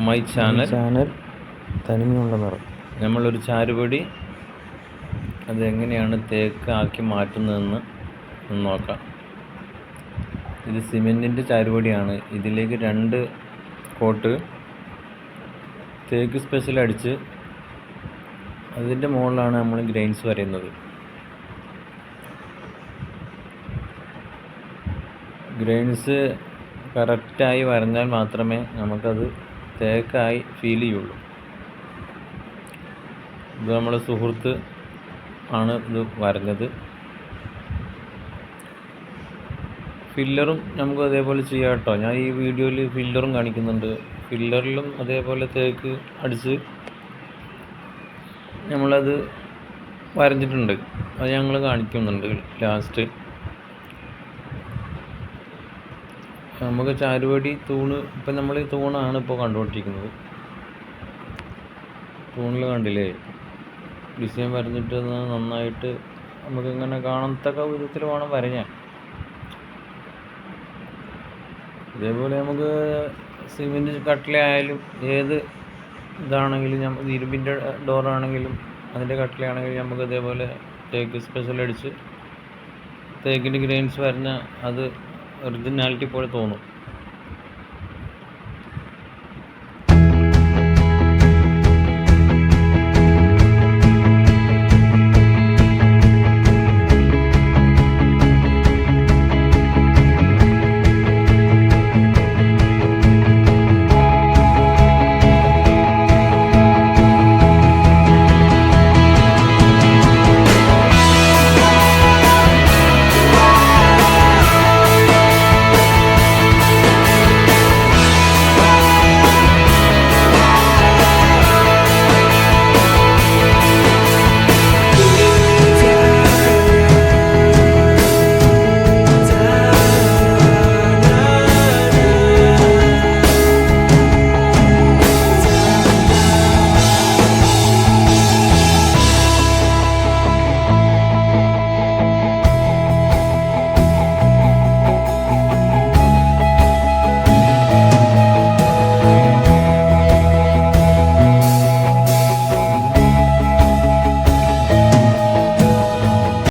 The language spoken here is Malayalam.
My channel. ചാനൽ തനിമയുള്ള നിറം. നമ്മളൊരു ചാരുപൊടി അതെങ്ങനെയാണ് തേക്ക് ആക്കി മാറ്റുന്നതെന്ന് നോക്കാം. ഇത് സിമെന്റിന്റെ ചാരുപൊടിയാണ്. ഇതിലേക്ക് രണ്ട് കോട്ട് തേക്ക് സ്പെഷ്യൽ അടിച്ച് അതിന്റെ മുകളിലാണ് നമ്മൾ ഗ്രെയിൻസ് വരയുന്നത്. ഗ്രെയിൻസ് കറക്റ്റായി വരഞ്ഞാൽ മാത്രമേ നമുക്കത് തേക്കായി ഫീൽ ചെയ്യുള്ളൂ. ഇത് നമ്മളെ സുഹൃത്ത് ആണ് ഇത് വരഞ്ഞത്. ഫില്ലറും നമുക്ക് അതേപോലെ ചെയ്യാം കേട്ടോ. ഞാൻ ഈ വീഡിയോയിൽ ഫില്ലറും കാണിക്കുന്നുണ്ട്. ഫില്ലറിലും അതേപോലെ തേക്ക് അടിച്ച് നമ്മളത് വരഞ്ഞിട്ടുണ്ട്. അത് ഞങ്ങൾ കാണിക്കുന്നുണ്ട് ലാസ്റ്റ്. നമുക്ക് ചാരുവടി തൂണ് ഇപ്പം നമ്മൾ ഈ തൂണാണ് ഇപ്പോൾ കണ്ടുകൊണ്ടിരിക്കുന്നത്. തൂണിൽ കണ്ടില്ലേ? ഡിസൈൻ വരഞ്ഞിട്ട് നന്നായിട്ട് നമുക്കിങ്ങനെ കാണത്തക്ക വിധത്തിൽ വേണം വരഞ്ഞാൽ ഇതേപോലെ നമുക്ക് സിമെന്റ് കട്ടിലായാലും ഏത് ഇതാണെങ്കിലും നമുക്ക് ഇരുമ്പിന്റെ ഡോറാണെങ്കിലും അതിന്റെ കട്ടിലാണെങ്കിലും നമുക്ക് ഇതേപോലെ തേക്ക് സ്പെഷ്യൽ അടിച്ച് തേക്കിന്റെ ഗ്രെയിൻസ് വരഞ്ഞാൽ അത് ഒറിജിനാലിറ്റി പോലെ തോന്നും.